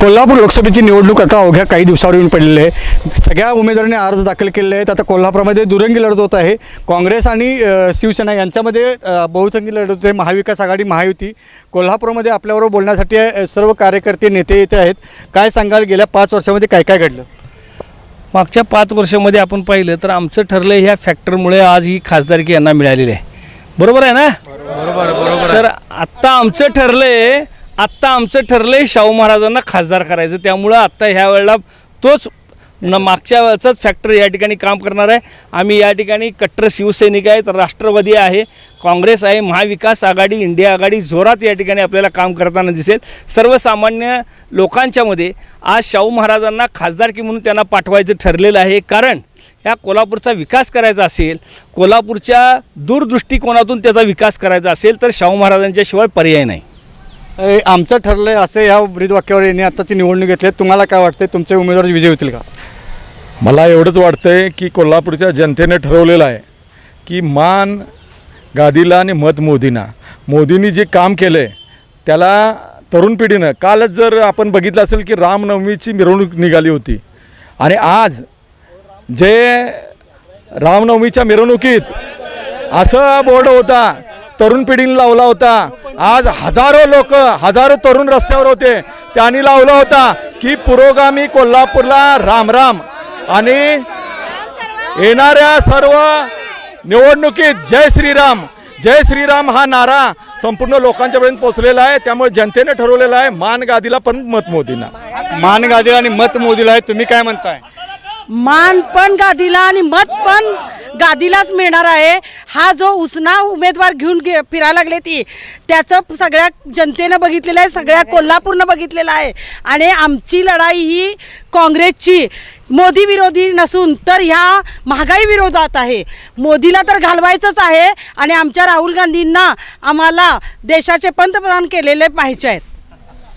कोल्हापूर लोकसभेची निवडणूक आता अवघ्या काही दिवसावर येऊन पडलेली आहे. सगळ्या उमेदवारांनी अर्ज दाखल केलेले आहेत. आता कोल्हापूरमध्ये दुरंगी लढत होत आहे. काँग्रेस आणि शिवसेना यांच्यामध्ये बहुसंख्य लढत होते. महाविकास आघाडी महायुती. कोल्हापूरमध्ये आपल्याबरोबर बोलण्यासाठी सर्व कार्यकर्ते नेते येते आहेत. काय सांगाल? गेल्या पाच वर्षामध्ये काय काय घडलं? मागच्या पाच वर्षामध्ये आपण पाहिलं तर आमचं ठरलं ह्या फॅक्टरमुळे आज ही खासदारकी यांना मिळालेली आहे. बरोबर आहे ना? बरोबर बरोबर तर आत्ता आमचं ठरलंय आत्ता आमचं ठरलं आहे शाहू महाराजांना खासदार करायचं. त्यामुळं आत्ता ह्या वेळेला तोच न मागच्या वेळचाच फॅक्टर या ठिकाणी काम करणार आहे. आम्ही या ठिकाणी कट्टर शिवसैनिक आहेत राष्ट्रवादी आहे काँग्रेस आहे महाविकास आघाडी इंडिया आघाडी जोरात या ठिकाणी आपल्याला काम करताना दिसेल. सर्वसामान्य लोकांच्यामध्ये आज शाहू महाराजांना खासदारकी म्हणून त्यांना पाठवायचं ठरलेलं आहे. कारण या कोल्हापूरचा विकास करायचा असेल कोल्हापूरच्या दूरदृष्टिकोनातून त्याचा विकास करायचा असेल तर शाहू महाराजांच्याशिवाय पर्याय नाही. अ, आमचं ठरलंय असं या ब्रीदवाक्यावर यांनी आताची निवडणूक घेतली तुम्हाला काय वाटतंय? तुमचे उमेदवार विजय होतील का? मला एवढंच वाटतंय की कोल्हापूरच्या जनतेने ठरवलेलं आहे की मान गादीला आणि मत मोदींना. मोदींनी जे काम केलं आहे त्याला तरुण पिढीनं कालच जर आपण बघितलं असेल की रामनवमीची मिरवणूक निघाली होती. आणि आज जे रामनवमीच्या मिरवणुकीत असं बोर्ड होता तरुण पिढीने लावला होता. आज हजारो लोक हजारो तरुण रस्त्यावर होते. त्यांनी लावला होता की पुरोगामी कोल्हापूरला राम राम. आणि येणाऱ्या सर्व निवडणुकीत जय श्रीराम. जय श्रीराम हा नारा संपूर्ण लोकांच्यापर्यंत पोहोचलेला आहे. त्यामुळे जनतेने ठरवलेला आहे मान गादीला पण मत मोदींना. मान गादीला आणि मत मोदीला आहे तुम्ही काय म्हणताय? मान पण गादीला आणि मत पण गादीलाच मिळणार आहे. हा जो उसना उमेदवार घेऊन गे फिरायला लागले ती त्याचं सगळ्या जनतेनं बघितलेलं आहे सगळ्या कोल्हापूरनं बघितलेलं आहे. आणि आमची लढाई ही काँग्रेसची. मोदी विरोधी नसून तर ह्या महागाई विरोधात आहे. मोदीला तर घालवायचंच आहे आणि आमच्या राहुल गांधींना आम्हाला देशाचे पंतप्रधान केलेले पाहिजे आहेत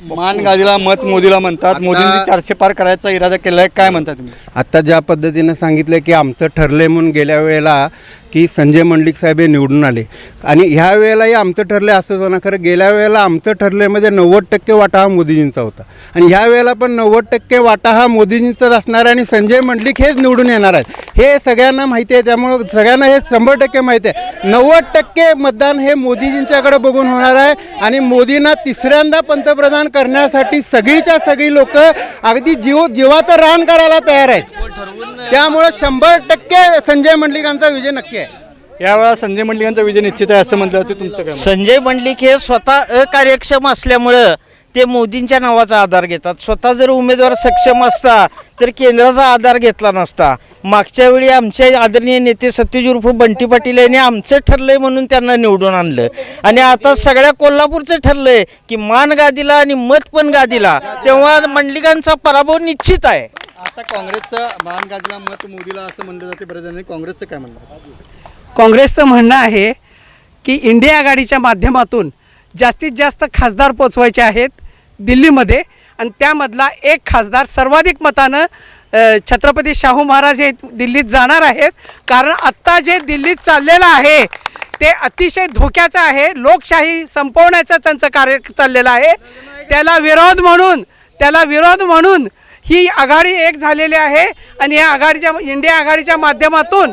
मान गादीला मत मोदीला म्हणतात. मोदींनी चारशे पार करायचा इरादा केला आहे काय म्हणता तुम्ही? आत्ता ज्या पद्धतीनं सांगितलं की आमचं ठरलंय म्हणून गेल्या वेळेला की संजय मंडलिक साहेब हे निवडून आले. आणि ह्या वेळेलाही आमचं ठरलं असंच होणार खरं गेल्या वेळेला आमचं ठरल्यामध्ये म्हणजे नव्वद टक्के वाटा हा मोदीजींचा होता. आणि ह्या वेळेला पण नव्वद टक्के वाटा हा मोदीजींचाच असणार आहे आणि संजय मंडलिक हेच निवडून येणार आहेत. हे सगळ्यांना माहिती आहे त्यामुळं सगळ्यांना हे शंभर टक्के माहिती आहे. नव्वद टक्के मतदान हे मोदीजींच्याकडे बघून होणार आहे आणि मोदींना तिसऱ्यांदा पंतप्रधान करण्यासाठी सगळीच्या सगळी लोक अगदी जीव जीवाचं रान करायला तयार आहेत. त्यामुळं शंभर टक्के संजय मंडलिकांचा विजय नक्की आहे. यावेळा संजय मंडलिकांचा विजय निश्चित आहे असं म्हटलं जातं. तुमचं काय मत? संजय मंडलिक हे स्वतः अकार्यक्षम असल्यामुळं ते मोदींच्या नावाचा आधार घेतात. स्वतः जर उमेदवार सक्षम असता तर केंद्राचा आधार घेतला नसता. मागच्या वेळी आमचे आदरणीय नेते सत्यजित उर्फ बंटी पाटील यांनी आमचं ठरलंय म्हणून त्यांना निवडून आणलं. आणि आता सगळ्या कोल्हापूरचं ठरलंय की मान गादीला आणि मत पण गादीला तेव्हा मंडलिकांचा पराभव निश्चित आहे. आता काँग्रेसचं मान गादीला मत मोदीला असं म्हणलं जाते. बऱ्याच जणांनी काँग्रेसचं काय म्हणलं काँग्रेसचं म्हणणं आहे की इंडिया आघाडीच्या माध्यमातून जास्तीत जास्त खासदार पोचवायचे आहेत दिल्लीमध्ये. आणि त्यामधला एक खासदार सर्वाधिक मतानं छत्रपती शाहू महाराज हे दिल्लीत जाणार आहेत. कारण आत्ता जे दिल्लीत चाललेलं आहे ते अतिशय धोक्याचं आहे. लोकशाही संपवण्याचं त्यांचं कार्य चाललेलं आहे. त्याला विरोध म्हणून त्याला विरोध म्हणून ही आघाडी एक झालेली आहे. आणि या आघाडीच्या इंडिया आघाडीच्या माध्यमातून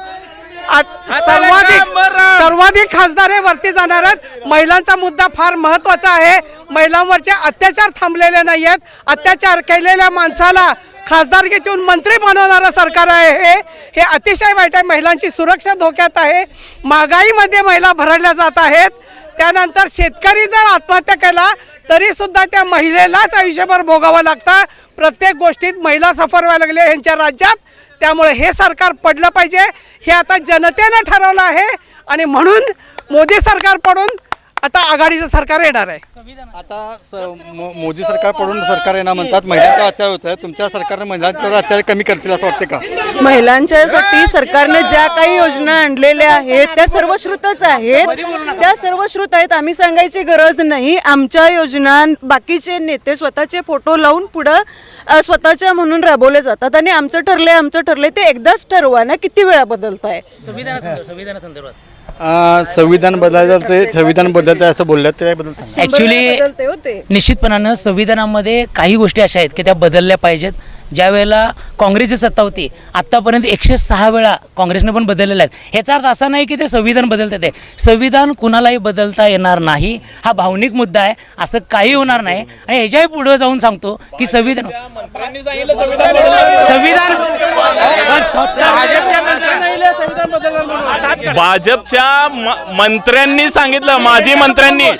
सर्वाधिक सर्वाधिक खासदार हे वरती जाणार आहेत. महिलांचा मुद्दा फार महत्त्वाचा आहे. महिलांवरचे अत्याचार थांबलेले नाही आहेत अत्याचार केलेल्या माणसाला खासदारकीतून मंत्री बनवणारं सरकार आहे हे. हे अतिशय वाईट आहे. महिलांची सुरक्षा धोक्यात आहे. महागाईमध्ये महिला भरडल्या जात आहेत. त्यानंतर शेतकरी जर आत्महत्या केला तरी सुद्धा त्या महिलेलाच आयुष्यभर भोगावं लागतं. प्रत्येक गोष्टीत महिला सफर व्हायला लागले यांच्या राज्यात. त्यामुळे हे सरकार पडलं पाहिजे हे आता जनतेनं ठरवलं आहे. आणि म्हणून मोदी सरकार पडून आता आघाडीचं सरकार येणार आहे. आता स- मो- मोदी सरकार पडून सरकार येणार म्हणतात महिलांचा अत्याचार होत आहे तुमच्या सरकारने महिलांच्यावर अत्याचार कमी करतील असं वाटते का? महिलांच्यासाठी सरकारने ज्या काही योजना आणलेल्या आहेत त्या सर्व श्रुतच आहेत. त्या सर्व श्रुत आहेत. आम्ही सांगायची गरज नाही. आमच्या योजना बाकीचे नेते स्वतःचे फोटो लावून पुढं अ, स्वतःच्या म्हणून राबवले जातात. आणि आमचं ठरलंय आमचं ठरलंय ते एकदाच ठरवा ना किती वेळा बदलत आहे संविधान बदलायचं ते संविधान बदलतं असं बोलल्यात त्याबद्दल सांगा. ॲक्च्युली निश्चितपणानं संविधानामध्ये काही गोष्टी अशा आहेत की त्या बदलल्या पाहिजेत. ज्या वेळेला काँग्रेसची सत्ता होती आत्तापर्यंत एकशे सहा वेळा काँग्रेसने पण बदललेलं आहेत. ह्याचा अर्थ असा नाही की ते संविधान बदलतं ते. संविधान कुणालाही बदलता येणार नाही. हा भावनिक मुद्दा आहे असं काही होणार नाही. आणि ह्याच्याही पुढं जाऊन सांगतो की संविधान संविधान भाजपच्या म- मंत्र्यांनी सांगितलं माजी मंत्र्यांनी.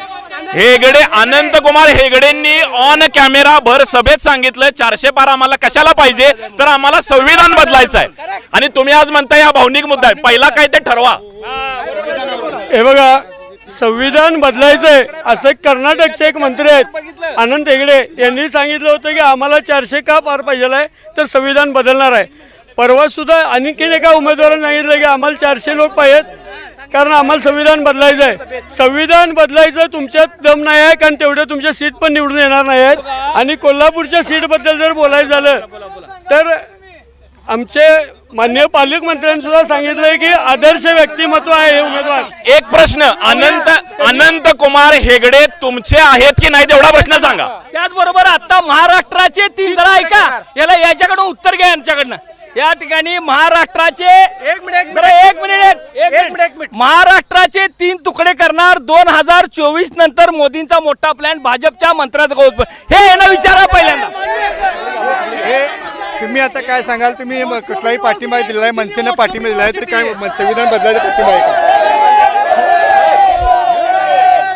हेगडे अनंत कुमार हेगडेंनी ऑन कॅमेरा भर सभेत सांगितलं चारशे पार आम्हाला कशाला पाहिजे? तर आम्हाला संविधान बदलायचं आहे आणि तुम्ही आज म्हणताय हा भावनिक मुद्दा आहे. पहिला काय ते ठरवा. हे बघा संविधान बदलायचंय असं कर्नाटकचे एक मंत्री आहेत अनंत हेगडे यांनी सांगितलं होतं की आम्हाला चारशे का पार पाहिजे तर संविधान बदलणार आहे. परवा सुद्धा आणखीन एका उमेदवाराने सांगितलं की आम्हाला चारशे लोक पाहिजेत. कारण आम्हाला संविधान बदलायचं आहे संविधान बदलायचं तुमच्यात दम नाही आहे कारण तेवढं तुमच्या सीट पण निवडून येणार नाही आहेत. आणि कोल्हापूरच्या सीटबद्दल जर बोलायचं झालं तर आमचे माननीय पालकमंत्र्यांनी सुद्धा सांगितलंय की आदर्श व्यक्तिमत्व आहे हे उमेदवार. एक प्रश्न अनंत अनंत कुमार हेगडे तुमचे आहेत की नाही तेवढा प्रश्न सांगा. त्याचबरोबर आता महाराष्ट्राचे तीन जरा ऐका याला याच्याकडून उत्तर घ्या यांच्याकडनं या ठिकाणी महाराष्ट्राचे एक मिनिट एक मिनिट. एक मिनिट महाराष्ट्राचे तीन तुकडे करणार दोन हजार चोवीस नंतर मोदींचा मोठा प्लॅन भाजपच्या मंत्र्यात हे यांना विचारा पहिल्यांदा. हे तुम्ही आता काय सांगाल? तुम्ही कुठलाही पाठिंबा दिलेला आहे मनसेनं पाठिंबा दिला आहे तर काय म- संविधान बदलायचा पाठिंबा आहे का?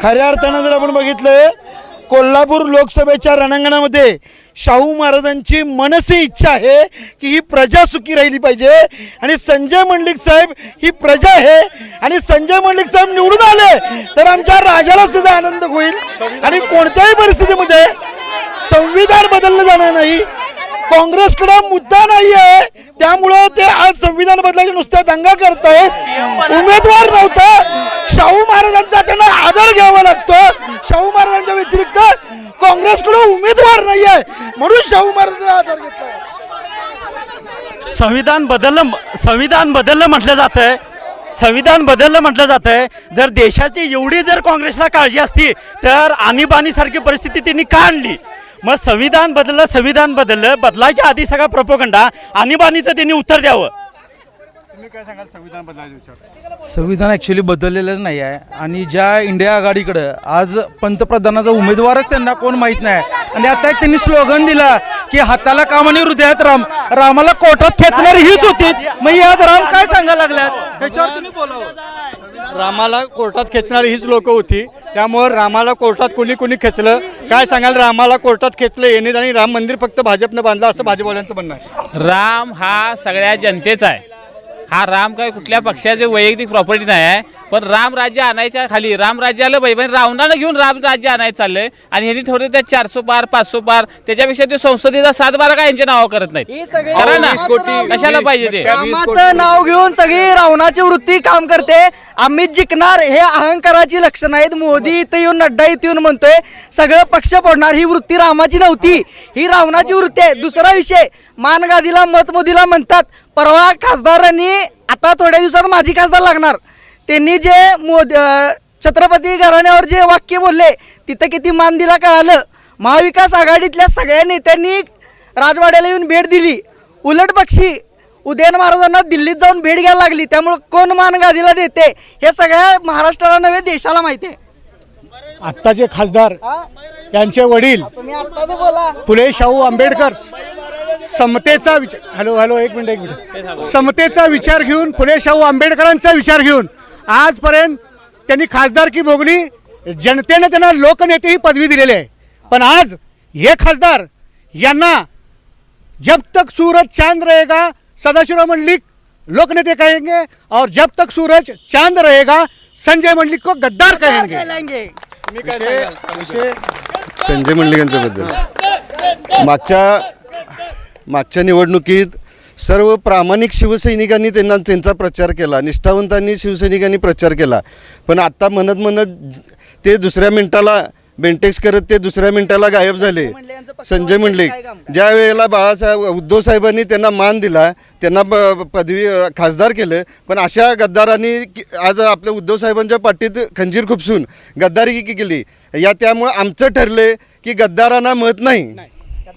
खऱ्या अर्थानं जर आपण बघितलं कोल्हापूर लोकसभेच्या रणांगणामध्ये शाहू महाराजांची मनसी इच्छा आहे की ही प्रजा सुखी राहिली पाहिजे. आणि संजय मंडलिक साहेब ही प्रजा आहे. आणि संजय मंडलिक साहेब निवडून आले तर आमच्या राजालाच त्याचा आनंद होईल. आणि कोणत्याही परिस्थितीमध्ये संविधान बदललं जाणार नाही. काँग्रेसकडे मुद्दा नाहीये. त्यामुळं ते आज संविधान बदलायची नुसत्या दंगा करतायत. उमेदवार नव्हता. शाहू महाराजांचा त्यांना आदर घ्यावा लागतो. शाहू महाराजांच्या व्यतिरिक्त काँग्रेसकडे उमेदवार नाहीये. म्हणून शाहू महाराजांचा आदर घेतला. संविधान बदललं संविधान बदललं म्हटलं जातंय. संविधान बदललं म्हटलं जातंय. जर देशाची एवढी जर काँग्रेसला काळजी असती तर आणीबाणीसारखी परिस्थिती त्यांनी का आणली? मग संविधान बदललं संविधान बदललं बदलायच्या आधी सगळा प्रोपोगंडा आणीबाणीचं त्यांनी उत्तर द्यावं. तुम्ही काय सांगाल संविधान बदलायचा संविधान ॲक्च्युली बदललेलं नाही आहे. आणि ज्या इंडिया आघाडीकडं आज पंतप्रधानाचा उमेदवारच त्यांना कोण माहीत नाही. आणि आता एक त्यांनी स्लोगन दिला की हाताला काम आणि हृदयात राम. रामाला कोर्टात खेचणारी हीच होती. मग आज राम काय सांगायला लागल्यात? ह्याच्यावर तुम्ही बोलावं. रामाला कोर्टात खेचणारी हीच लोक होती. त्यामुळे रामाला कोर्टात कुणी कुणी खेचलं? काय सांगाल? रामाला कोर्टात खेचलं येणे आणि राम मंदिर फक्त भाजपनं बांधलं असं भाजपवाल्यांचं म्हणणं आहे. राम हा सगळ्या जनतेचा आहे. हा राम काय कुठल्या पक्षाचे वैयक्तिक प्रॉपर्टी नाही आहे. पण राम राज्य आणायच्या खाली राम राज्य आलं पाहिजे पण रावणानं घेऊन राम राज्य आणायचं चाललंय. आणि ह्यांनी ठरवलं त्या चारशे पार पाचशे पार त्याच्यापेक्षा ते संसदेचा सात बारा काय यांच्या नावा करत नाहीत. करा ना. कशाला पाहिजे ते? रामाचं नाव घेऊन सगळी रावणाची वृत्ती काम करते. आम्ही जिंकणार हे अहंकाराची लक्षणं आहेत. मोदी इथं येऊन नड्डा इथं येऊन म्हणतोय सगळं पक्ष पडणार ही वृत्ती रामाची नव्हती. ही रावणाची वृत्ती आहे. दुसरा विषय मानगादीला मत मोदीला म्हणतात परवा खासदारांनी आता थोड्या दिवसात माझी खासदार लागणार. त्यांनी जे मोद छत्रपती घराण्यावर जे वाक्य बोलले तिथं किती मान दिला कळालं. महाविकास आघाडीतल्या सगळ्या नेत्यांनी राजवाड्याला येऊन भेट दिली. उलट पक्षी उदयन महाराजांना दिल्लीत जाऊन भेट घ्यायला लागली. त्यामुळे कोण मान गादीला देते हे सगळ्या महाराष्ट्राला नव्हे देशाला माहिती आहे. आत्ताचे खासदार यांचे वडील तुम्ही आत्ताच बोला. फुले शाहू आंबेडकर समतेचा विचार हॅलो हॅलो एक मिनिट एक मिनिट. समतेचा विचार घेऊन फुले शाहू आंबेडकरांचा विचार घेऊन आजपर्यंत त्यांनी खासदारकी भोगली जनतेने त्यांना लोकनेते ही पदवी दिलेली आहे. पण आज हे खासदार यांना जब तक सूरज चांद रहेगा सदाशिवराव मंडलिक लोकनेते कहेंगे और जब तक सूरज चांद रहेगा संजय मंडलिक को गद्दार कहेंगे। संजय मंडलिकांच्याबद्दल मागच्या मागच्या निवडणुकीत सर्व प्रामाणिक शिवसैनिकांनी त्यांना त्यांचा प्रचार केला निष्ठावंतांनी शिवसैनिकांनी प्रचार केला. पण आत्ता म्हणत म्हणत ते दुसऱ्या मिनिटाला बेंटेक्स करत ते दुसऱ्या मिनिटाला गायब झाले. संजय मंडलिक ज्या वेळेला बाळासाहेब उद्धव साहेबांनी त्यांना मान दिला त्यांना पदवी खासदार केलं पण अशा गद्दारांनी आज आपल्या उद्धव साहेबांच्या पाठीत खंजीर खुपसून गद्दारी केली. या त्यामुळे आमचं ठरले की गद्दारांना मत नाही.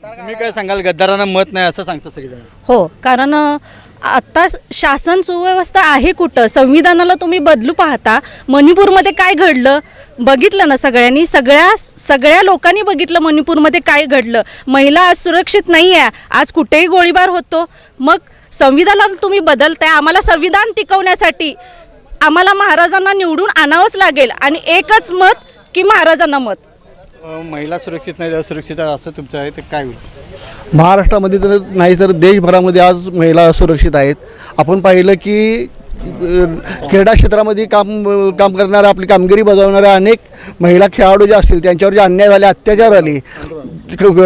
तुम्ही काय सांगाल गद्दारांना मत नाही असं सांगतात सगळेजण? हो कारण आत्ता शासन सुव्यवस्था आहे कुठं? संविधानाला तुम्ही बदलू पाहता. मणिपूरमध्ये काय घडलं? बघितलं ना सगळ्यांनी? सगळ्या सगळ्या लोकांनी बघितलं मणिपूरमध्ये काय घडलं? महिला आज सुरक्षित नाही आहे आज कुठेही गोळीबार होतो. मग संविधानाला तुम्ही बदलताय. आम्हाला संविधान टिकवण्यासाठी आम्हाला महाराजांना निवडून आणावंच लागेल. आणि एकच मत की महाराजांना मत. महिला सुरक्षित नाही असुरक्षित असं तुमचं आहे ते काय होईल? महाराष्ट्रामध्ये तर नाही तर देशभरामध्ये आज महिला सुरक्षित आहेत. आपण पाहिलं की क्रीडा क्षेत्रामध्ये काम काम करणाऱ्या आपली कामगिरी बजावणाऱ्या अनेक महिला खेळाडू जे असतील त्यांच्यावर जे अन्याय झाले अत्याचार आले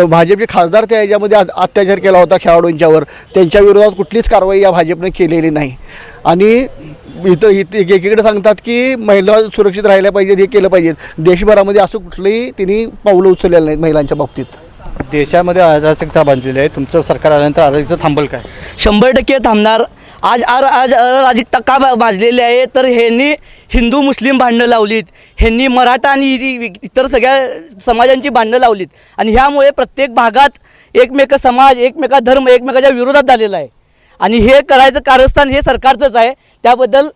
भाजपचे खासदार त्या याच्यामध्ये अत्याचार केला होता खेळाडूंच्यावर. त्यांच्या विरोधात कुठलीच कारवाई या भाजपने केलेली नाही. आणि इथं इथं एक- एकीकडे सांगतात की महिला सुरक्षित राहिल्या पाहिजेत हे केलं पाहिजे देशभरामध्ये असं कुठलंही तिने पावलं उचललेलं नाहीत महिलांच्या बाबतीत. देशामध्ये अराजकता बांधलेली आहे. तुमचं सरकार आल्यानंतर अराजकता थांबल काय? शंभर टक्के थांबणार. आज आर आज अराजकता का माजलेली आहे तर ह्यांनी हिंदू मुस्लिम भांडणं लावलीत. ह्यांनी मराठा आणि इ- इतर सगळ्या समाजांची भांडणं लावलीत. आणि ह्यामुळे प्रत्येक भागात एकमेक समाज एकमेका धर्म एकमेकाच्या विरोधात झालेला आहे. आणि हे करायचं कारस्थान हे सरकारचंच आहे. त्याबद्दल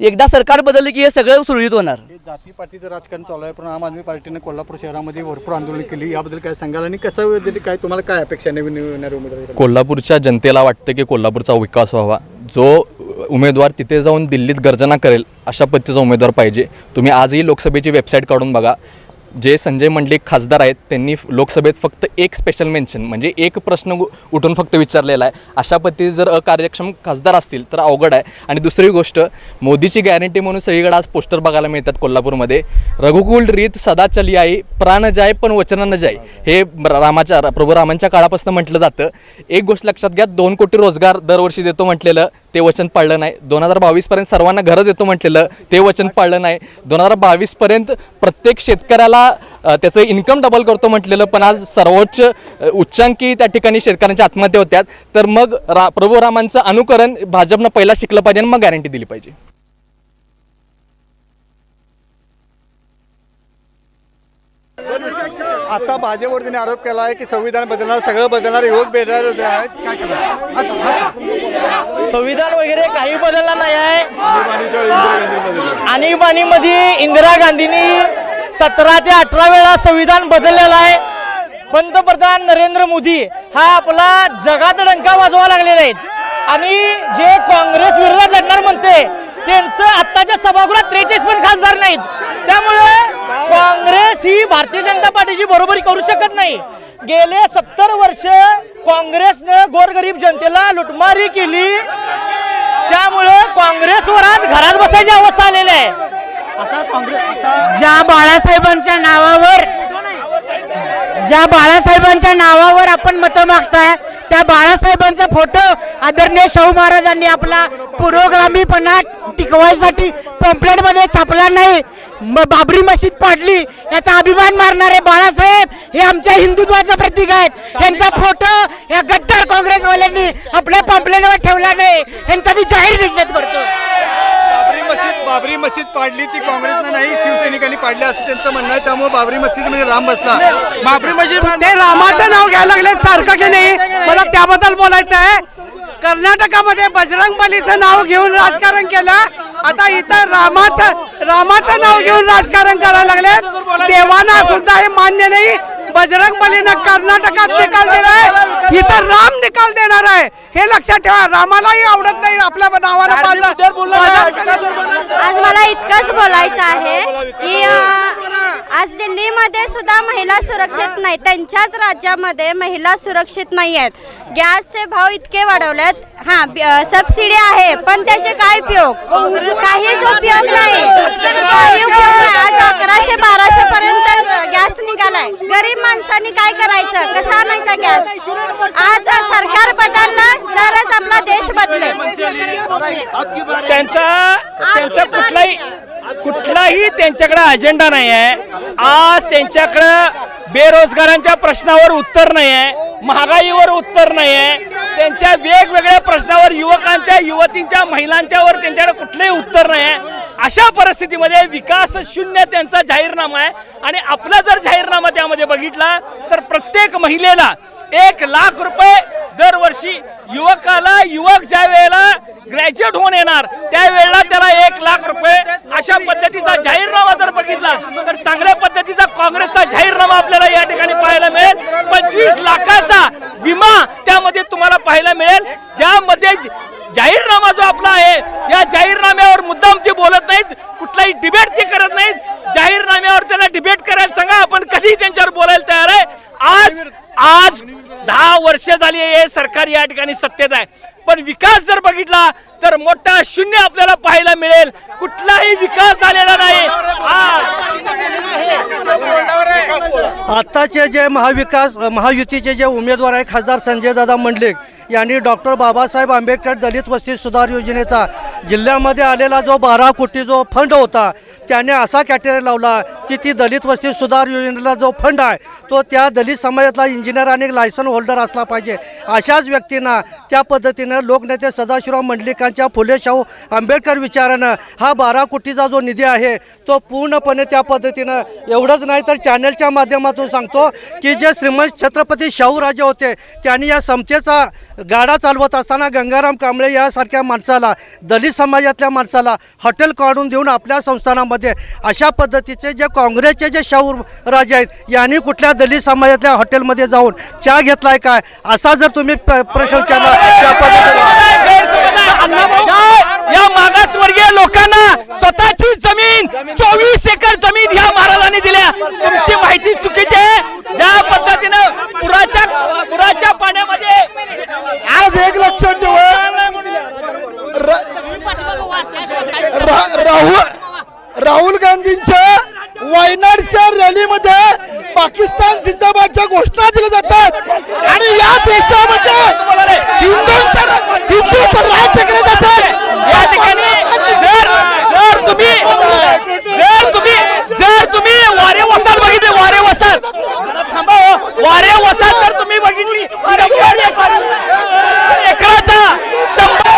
एकदा सरकार बदललं की हे सगळं सुरळीत होणार. हे जातीपातीचं राजकारण चालू आहे पण आम आदमी पार्टीने कोल्हापूर शहरामध्ये भरपूर आंदोलन केली. याबद्दल काय सांगाल आणि कसं काय तुम्हाला काय अपेक्षा नवीन उमेदवार? कोल्हापूरच्या जनतेला वाटतं की कोल्हापूरचा विकास व्हावा. जो उमेदवार तिथे जाऊन दिल्लीत गर्जना करेल अशा पद्धतीचा उमेदवार पाहिजे. तुम्ही आजही लोकसभेची वेबसाईट काढून बघा. जे संजय मंडलिक खासदार आहेत त्यांनी लोकसभेत फक्त एक स्पेशल मेन्शन म्हणजे एक प्रश्न उ- उठून फक्त विचारलेला आहे. अशा पद्धतीचे जर अकार्यक्षम खासदार असतील तर अवघड आहे. आणि दुसरी गोष्ट मोदीची गॅरंटी म्हणून सगळीकडे आज पोस्टर बघायला मिळतात कोल्हापूरमध्ये. रघुकुल रीत सदा चली आई प्राण जाय पण वचन न जाय. हे रामाच्या प्रभू रामांच्या काळापासून म्हटलं जातं. एक गोष्ट लक्षात घ्या दोन कोटी रोजगार दरवर्षी देतो म्हटलेलं. ते वचन पाळलं नाही. दोन हजार बावीसपर्यंत सर्वांना घरं देतो म्हटलेलं ते वचन पाळलं नाही. दोन हजार बावीसपर्यंत प्रत्येक शेतकऱ्याला त्याचं इन्कम डबल करतो म्हटलेलं पण आज सर्वोच्च उच्चांकी त्या ठिकाणी शेतकऱ्यांच्या आत्महत्या होत्यात. तर मग रा प्रभू रामांचं अनुकरण भाजपनं पहिला शिकलं पाहिजे आणि मग गॅरंटी दिली पाहिजे. आता भाजपवरतीने आरोप केला आहे की संविधान बदलणार सगळं बदलणार युवक बेरोजगार आहेत. काय करणार? संविधान वगैरे काही बदललं नाही आहे. आणीबाणीमध्ये इंदिरा गांधींनी सतरा ते अठरा वेळा संविधान बदललेलं आहे. पंतप्रधान नरेंद्र मोदी हा आपला जगात डंका वाजवा लागलेला आहेत आणि जे काँग्रेस विरोधात लढणार म्हणते त्यांचं आत्ताच्या सभागृहात त्रेचाळीस पण खासदार नाहीत. त्यामुळे काँग्रेस ही भारतीय जनता पार्टीची बरोबरी करू शकत नाही. गेले सत्तर वर्ष काँग्रेसनं गोरगरीब जनतेला लुटमारी केली. त्यामुळे काँग्रेसवर आज घरात बसायची अवस्था आलेली आहे. ज्या बाळासाहेबांच्या नावावर ज्या बाळासाहेबांच्या नावावर आपण मतं मागताय त्या बाळासाहेबांचा फोटो आदरणीय शाहू महाराजांनी आपला पुरोगामीपणा टिकवायसाठी पॉम्पलेटमध्ये छापला नाही. बाबरी मशीद पाडली. याचा अभिमान मारणारे बाळासाहेब हे आमच्या हिंदुत्वाचं प्रतीक आहेत. यांचा फोटो या गद्दार काँग्रेसवाल्यांनी आपल्या पॉम्पलेटवर ठेवला नाही. यांचा मी जाहीर निषेध करतो. बाबरी मशीद बाबरी मशीद पाडली ती काँग्रेसनं नाही शिवसैनिकांनी पाडली असं त्यांचं म्हणणं आहे. त्यामुळे बाबरी मशीद म्हणजे राम बसला. बापरे म्हणजे ते रामाचं नाव घ्यायला लागले सारखं की नाही? मला त्याबद्दल बोलायचं आहे. कर्नाटकामध्ये बजरंग बलीचं नाव घेऊन राजकारण केलं. आता इथं रामाचं रामाचं नाव घेऊन राजकारण करायला लागले. देवाना सुद्धा हे मान्य नाही. बजरंग बलीनं कर्नाटकात निकाल दिलाय. इथं राम निकाल देणार आहे. हे लक्षात ठेवा. रामालाही आवडत नाही आपल्या नावाला आज मला इतकंच बोलायचं आहे की आज दिल्लीमध्ये सुद्धा महिला सुरक्षित नाही. त्यांच्याच राज्यामध्ये महिला सुरक्षित नाही आहेत. गॅसचे भाव इतके वाढवलेत. हा सबसिडी आहे पण त्याचे काय उपयोग? काहीच उपयोग नाही. काही उपयोग नाही. आज अकराशे बाराशे पर्यंत गॅस निघालाय. गरीब माणसांनी काय करायचं? कसा आणायचा गॅस? आज सरकार बदलला तरच आपला देश बदले त्यांचा त्यांचा कुठलाही कुठलाही त्यांच्याकडे अजेंडा नाही आहे आज त्यांच्याकडं बेरोजगारांच्या प्रश्नावर उत्तर नाही आहे महागाईवर उत्तर नाही आहे त्यांच्या वेगवेगळ्या प्रश्नावर युवकांच्या युवतींच्या महिलांच्यावर त्यांच्याकडे कुठलंही उत्तर नाही आहे अशा परिस्थितीमध्ये विकास शून्य त्यांचा जाहीरनामा आहे. आणि आपला जर जाहीरनामा त्यामध्ये बघितला तर प्रत्येक महिलेला एक लाख रुपये दरवर्षी युवकाला युवक ज्या वेळेला ग्रॅज्युएट होऊन येणार त्यावेळेला त्याला एक लाख रुपये अशा पद्धतीचा जाहीरनामा जर बघितला तर चांगल्या पद्धतीचा काँग्रेसचा जाहीरनामा आपल्याला या ठिकाणी पाहायला मिळेल. पंचवीस लाखाचा विमा त्यामध्ये तुम्हाला पाहायला मिळेल. ज्यामध्ये जाहीरनामा जो आपला आहे या जाहीरनाम्यावर मुद्दाम ते बोलत नाहीत कुठलाही डिबेट ते करत नाहीत. जाहीरनाम्यावर त्याला डिबेट करायला सांगा आपण कधी त्यांच्यावर बोलायला तयार आहे. आज आज दहा वर्ष झाली हे सरकार या ठिकाणी सत्तेत आहे. पण विकास जर बघितला तर मोठा शून्य आपल्याला पाहायला मिळेल. कुठलाही विकास झालेला नाही. हा. आत्ताचे जे महाविकास महायुतीचे जे उमेदवार आहे खासदार संजय दादा मंडलिक यांनी डॉक्टर बाबासाहेब आंबेडकर दलित वस्ती सुधार योजनेचा जिल्ह्यामध्ये आलेला जो बारा कोटी जो फंड होता त्याने असा कॅटेगरी लावला की ती दलित वस्ती सुधार योजनेला जो फंड आहे तो त्या दलित समाजातला इंजिनियर आणि लायसन होल्डर असला पाहिजे. अशाच व्यक्तींना त्या पद्धतीनं लोकनेते सदाशिवराव मंडलिकांच्या फुले शाहू आंबेडकर विचारानं हा बारा कोटीचा जो निधी आहे तो पूर्णपणे त्या पद्धतीनं एवढंच नाही तर चॅनलच्या माध्यमातून सांगतो की जे श्रीमंत छत्रपती शाहूराजे होते त्यांनी या समतेचा गाडा चालवत असताना गंगाराम कांबळे यासारख्या माणसाला दलित समाजातल्या माणसाला हॉटेल काढून देऊन आपल्या संस्थानामध्ये अशा पद्धतीचे जे काँग्रेसचे जे शाहू राजे आहेत यांनी कुठल्या दलित समाजातल्या हॉटेलमध्ये जाऊन चहा घेतलाय काय? असा जर तुम्ही प्रश्न या- मागासवर्गीय लोकांना स्वतःची जमीन चोवीस एकर जमीन ह्या महाराजांनी दिल्या. तुमची माहिती चुकीची आहे. ज्या पद्धतीनं पुराच्या पुराच्या पाण्यामध्ये आज एक लक्षात ठेवा. राहुल राहुल गांधींच्या वायनाडच्या रॅलीमध्ये पाकिस्तान जिंदाबादच्या घोषणा दिल्या जातात. आणि या देशामध्ये हिंदूंचा हिंदूचं राज्य केलं जातात या ठिकाणी जर जर तुम्ही जर तुम्ही जर तुम्ही वारे वसाल बघितले वारे वसाल थांबा हो. वारे वसाल जर तुम्ही बघितली शंभर एकर एकराचा शंभर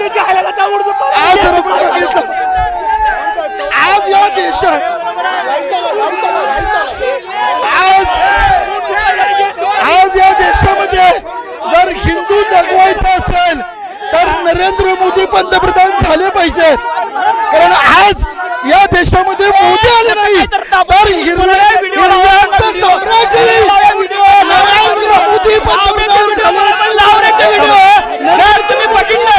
आज जर आपण बघितलं आज या देशात आज आज या देशामध्ये जर हिंदू जगवायचं असेल तर नरेंद्र मोदी पंतप्रधान झाले पाहिजेत कारण आज या देशामध्ये मोदी आले नाही तर हिरव्या हिरव्यांचं साम्राज्य येईल. नरेंद्र मोदी पंतप्रधान झाले तुम्ही बघितलं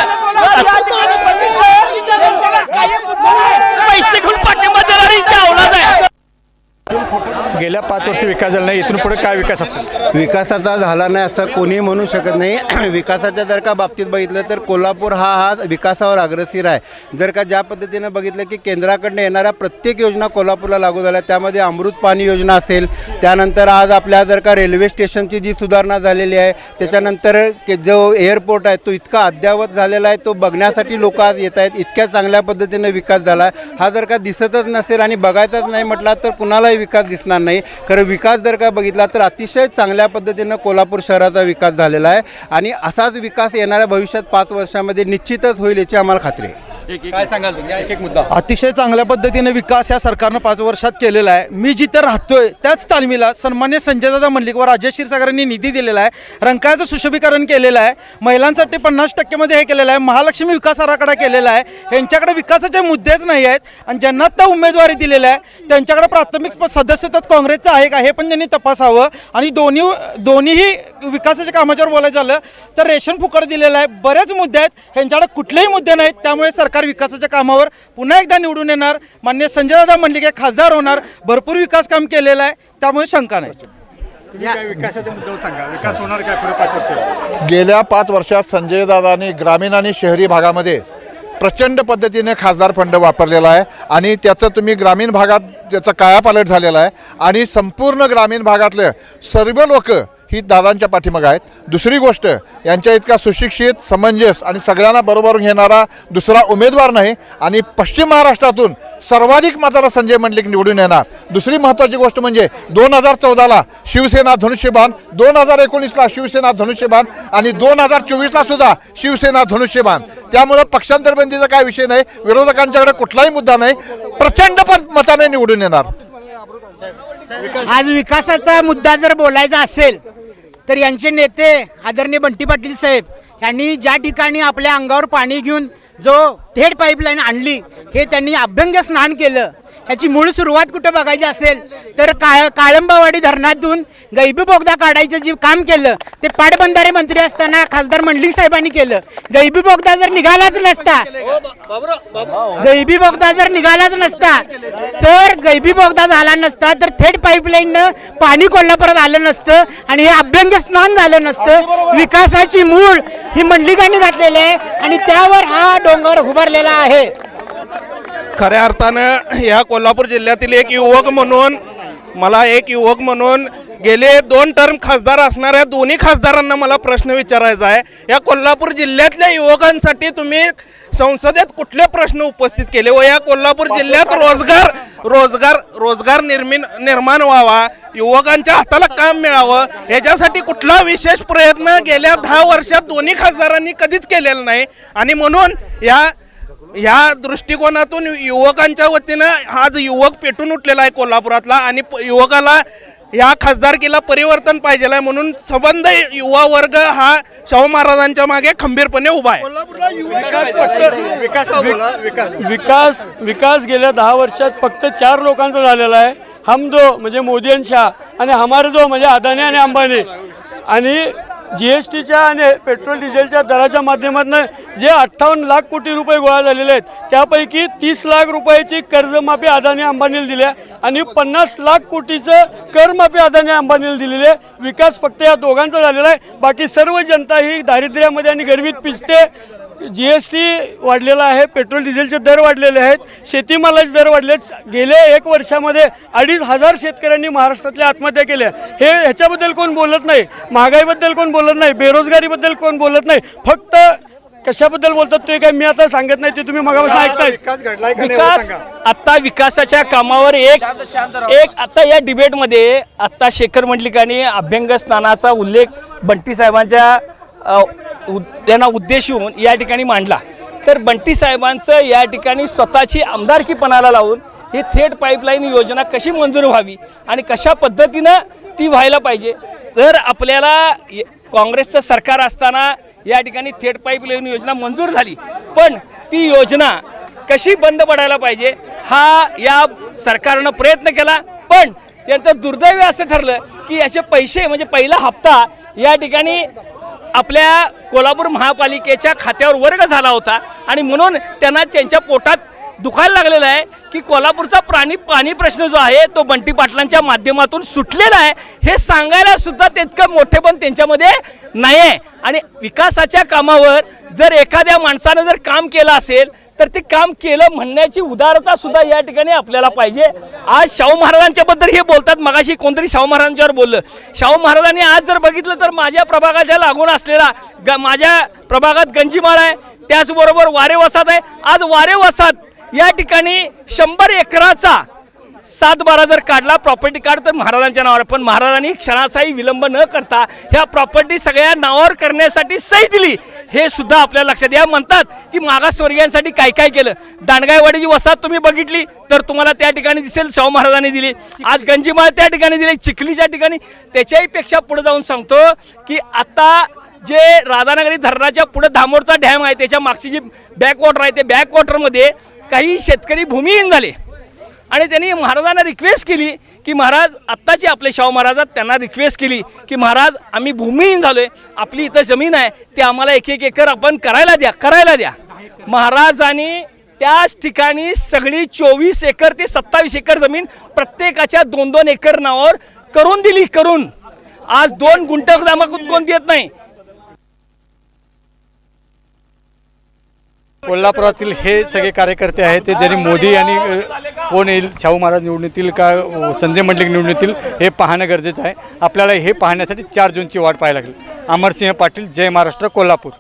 पैसे घेऊन पाठिंबा देणारी त्या औलाद आहे गेल्या पाच वर्ष विकास झाला नाही इथून पुढे काय विकास असेल विकासाचा झाला नाही असं कोणी म्हणू शकत नाही. विकासाच्या जर का बाबतीत बघितलं तर कोल्हापूर हा हा विकासावर अग्रेसर आहे. जर का ज्या पद्धतीनं बघितलं की केंद्राकडनं येणाऱ्या प्रत्येक योजना कोल्हापूरला लागू झाल्या त्यामध्ये अमृत पाणी योजना असेल त्यानंतर आज आपल्या जर का रेल्वे स्टेशनची जी सुधारणा झालेली आहे त्याच्यानंतर जो एअरपोर्ट आहे तो इतका अद्ययावत झालेला आहे तो बघण्यासाठी लोक आज येत आहेत इतक्या चांगल्या पद्धतीनं विकास झाला. आहे हा जर का दिसतच नसेल आणि बघायचाच नाही म्हटला तर कुणालाही विकास दिसणार नाही. खरं विकास जर का बघितला तर अतिशय चांगल्या पद्धतीनं कोल्हापूर शहराचा विकास झालेला आहे. आणि असाच विकास येणाऱ्या भविष्यात पाच वर्षामध्ये निश्चितच होईल याची आम्हाला खात्री आहे. काय सांगाल तुम्ही? एक एक मुद्दा. अतिशय चांगल्या पद्धतीने विकास या सरकारनं पाच वर्षात केलेला आहे. मी जिथं राहतोय त्याच तालमीला सन्मान्य संजयदादा मंडलिक व राजेश क्षीरसागरांनी निधी दिलेला आहे. रंकाळ्याचं सुशोभीकरण केलेलं आहे. महिलांसाठी पन्नास टक्क्यामध्ये हे केलेलं आहे. महालक्ष्मी विकास आराखडा केलेला आहे. यांच्याकडे विकासाचे मुद्देच नाही आहेत. आणि ज्यांना त्या उमेदवारी दिलेल्या आहे त्यांच्याकडे प्राथमिक सदस्यत्व काँग्रेसचं आहे का? हे पण त्यांनी तपासावं. आणि दोन्ही दोन्हीही विकासाच्या कामाच्यावर बोलायचं झालं तर रेशन फुकट दिलेलं आहे. बरेच मुद्दे आहेत. ह्यांच्याकडे कुठलेही मुद्दे नाहीत. त्यामुळे सरकार विकासाच्या कामावर पुन्हा एकदा निवडून येणार. मान्य संजयदादा म्हणले की खासदार होणार. भरपूर विकास काम केलेलं आहे. त्यामुळे शंका नाही. गेल्या पाच वर्षात संजय दादांनी ग्रामीण आणि शहरी भागामध्ये प्रचंड पद्धतीने खासदार फंड वापरलेला आहे. आणि त्याचं तुम्ही ग्रामीण भागात त्याचा कायापालट झालेला आहे. आणि संपूर्ण ग्रामीण भागातले सर्व लोक ही दादांच्या पाठीमागं आहेत. दुसरी गोष्ट यांच्या इतका सुशिक्षित समंजस आणि सगळ्यांना बरोबर घेणारा दुसरा उमेदवार नाही आणि पश्चिम महाराष्ट्रातून सर्वाधिक मताला संजय मंडलिक निवडून येणार. दुसरी महत्त्वाची गोष्ट म्हणजे दोन हजार चौदाला शिवसेना धनुष्यबाण दोन हजार एकोणीसला शिवसेना धनुष्यबाण आणि दोन हजार चोवीसला सुद्धा शिवसेना धनुष्यबाण. त्यामुळं पक्षांतरबंदीचा काय विषय नाही विरोधकांच्याकडे कुठलाही मुद्दा नाही प्रचंड पण मताने निवडून येणार. आज विकासाचा मुद्दा जर बोलायचा असेल तर यांचे नेते आदरणीय बंटी पाटील साहेब यांनी ज्या ठिकाणी आपल्या अंगावर पाणी घेऊन जो थेट पाईपलाईन आणली हे त्यांनी अभ्यंग स्नान केलं. ह्याची मूळ सुरुवात कुठं बघायची असेल तर काळ काळंबावाडी धरणातून गैबी बोगदा काढायचं जे काम केलं ते पाटबंधारे मंत्री असताना खासदार मंडलिक साहेबांनी केलं. गैबी बोगदा जर निघालाच नसता गैबी बोगदा जर निघालाच नसता तर गैबी बोगदा झाला नसता तर थेट पाईपलाईननं पाणी कोल्हापुरात आलं नसतं आणि हे अभ्यंग स्नान झालं नसतं. विकासाची मूळ ही मंडलिकांनी घातलेली आहे आणि त्यावर हा डोंगर उभारलेला आहे. खऱ्या अर्थानं ह्या कोल्हापूर जिल्ह्यातील एक युवक म्हणून मला एक युवक म्हणून गेले दोन टर्म खासदार असणाऱ्या दोन्ही खासदारांना मला प्रश्न विचारायचा आहे. या कोल्हापूर जिल्ह्यातल्या युवकांसाठी तुम्ही संसदेत कुठले प्रश्न उपस्थित केले? व या कोल्हापूर जिल्ह्यात रोजगार रोजगार रोजगार निर्मिन निर्माण व्हावा युवकांच्या हाताला काम मिळावं याच्यासाठी कुठला विशेष प्रयत्न गेल्या दहा वर्षात दोन्ही खासदारांनी कधीच केलेला नाही. आणि म्हणून या ह्या दृष्टिकोनातून युवकांच्या वतीनं आज युवक पेटून उठलेला आहे कोल्हापुरातला आणि युवकाला ह्या खासदारकीला परिवर्तन पाहिजे आहे म्हणून संबंध युवा वर्ग हा शाहू महाराजांच्या मागे खंबीरपणे उभा आहे. विकास विकास. विकास विकास गेल्या दहा वर्षात फक्त चार लोकांचा झालेला आहे. हम दो म्हणजे मोदी आणि शाह. आणि हमारे दो म्हणजे अदानी आणि अंबानी. आणि जी एस टीच्या आणि पेट्रोल डिझेलच्या दराच्या माध्यमातून जे अठ्ठावन्न लाख कोटी रुपये गोळा झालेले आहेत त्यापैकी तीस लाख रुपयाची कर्जमाफी अदानी अंबानीला दिली आणि पन्नास लाख कोटीचं करमाफी अदानी अंबानीला दिलेली आहे. विकास फक्त या दोघांचा झालेला आहे. बाकी सर्व जनता ही दारिद्र्यामध्ये आणि गरिबीत पिसते. जी एस टी वाढलेला आहे पेट्रोल डिझेलचे दर वाढलेले आहेत शेतीमालाचे दर वाढले गेले एक वर्षामध्ये अडीच हजार शेतकऱ्यांनी महाराष्ट्रातल्या आत्महत्या केल्या. हे ह्याच्याबद्दल कोण बोलत नाही? महागाईबद्दल कोण बोलत नाही? बेरोजगारीबद्दल कोण बोलत नाही? फक्त कशाबद्दल बोलतात ते काय मी आता सांगत नाही ते तुम्ही मगापासून ऐकताय. विकास आता विकासाच्या कामावर एक एक आता या डिबेटमध्ये आता शेखर मंडलिकांनी अभ्यंग स्नानाचा उल्लेख बंटी साहेबांच्या अ, उ- त्यांना उद्देशून या ठिकाणी मांडला. तर बंटी साहेबांचं या ठिकाणी स्वतःची आमदारकीपणाला लावून ही थेट पाईपलाईन योजना कशी मंजूर व्हावी आणि कशा पद्धतीनं ती व्हायला पाहिजे तर आपल्याला काँग्रेसचं सरकार असताना या ठिकाणी थेट पाईपलाईन योजना मंजूर झाली. पण ती योजना कशी बंद पडायला पाहिजे हा या सरकारनं प्रयत्न केला. पण त्यांचं दुर्दैव असं ठरलं की याचे पैसे म्हणजे पहिला हप्ता या ठिकाणी आपल्या कोल्हापूर महापालिकेच्या खात्यावर वर्ग झाला होता. आणि म्हणून त्यांना त्यांच्या पोटात दुखायला लागलेलं आहे की कोल्हापूरचा प्राणी पाणी प्रश्न जो आहे तो बंटी पाटलांच्या माध्यमातून सुटलेला आहे. हे सांगायला सुद्धा तितकं मोठेपण त्यांच्यामध्ये नाही आहे आणि विकासाच्या कामावर जर एखाद्या माणसानं जर काम केलं असेल तर ते काम केलं म्हणण्याची उदारता सुद्धा या ठिकाणी आपल्याला पाहिजे. आज शाहू महाराजांच्या बद्दल हे बोलतात मगाशी कोणतरी शाहू महाराजांच्यावर बोललं. शाहू महाराजांनी आज जर बघितलं तर माझ्या प्रभागाच्या लागून असलेला ग माझ्या प्रभागात गंजीमाळ आहे त्याचबरोबर वारे वसात आहे. आज वारे वसात या ठिकाणी शंभर एकराचा सात बारा जर काढला प्रॉपर्टी कार्ड तर महाराजांच्या नावावर. पण महाराजांनी क्षणाचाही विलंब न करता ह्या प्रॉपर्टी सगळ्या नावावर करण्यासाठी सही दिली. हे सुद्धा आपल्या लक्षात या. म्हणतात की मागासवर्गीयांसाठी काय काय केलं? दांडगायवाडीची वसाहत तुम्ही बघितली तर तुम्हाला त्या ठिकाणी दिसेल शाहू महाराजांनी दिली. आज गंजीमाळ त्या ठिकाणी दिली चिखलीच्या ठिकाणी. त्याच्याही पेक्षा पुढे जाऊन सांगतो की आता जे राधानगरी धरणाच्या पुढे धामोरचा डॅम आहे त्याच्या मागची जी बॅकवॉटर आहे ते बॅकवॉटरमध्ये काही शेतकरी भूमिहीन झाले. आणि त्यांनी महाराजांना रिक्वेस्ट केली की महाराज आत्ताचे आपले शाहू महाराजात त्यांना रिक्वेस्ट केली की महाराज आम्ही भूमिहीन झालो आहे आपली इथं जमीन आहे ते आम्हाला एक एक एकर आपण करायला द्या करायला द्या. महाराजांनी त्याच ठिकाणी सगळी चोवीस एकर ते सत्तावीस एकर जमीन प्रत्येकाच्या दोन दोन एकर नावावर करून दिली करून. आज दोन गुंठक नामाकून कोण देत नाही? कोल्हापुरातील हे सगळे कार्यकर्ते आहेत ते ज्यांनी मोदी आणि कोण येईल शाहू महाराज निवडून येतील का संजय मंडलिक निवडून येतील हे पाहणं गरजेचं आहे. आपल्याला हे पाहण्यासाठी चार जूनची वाट पाहायला लागेल. अमरसिंह पाटील जय महाराष्ट्र कोल्हापूर.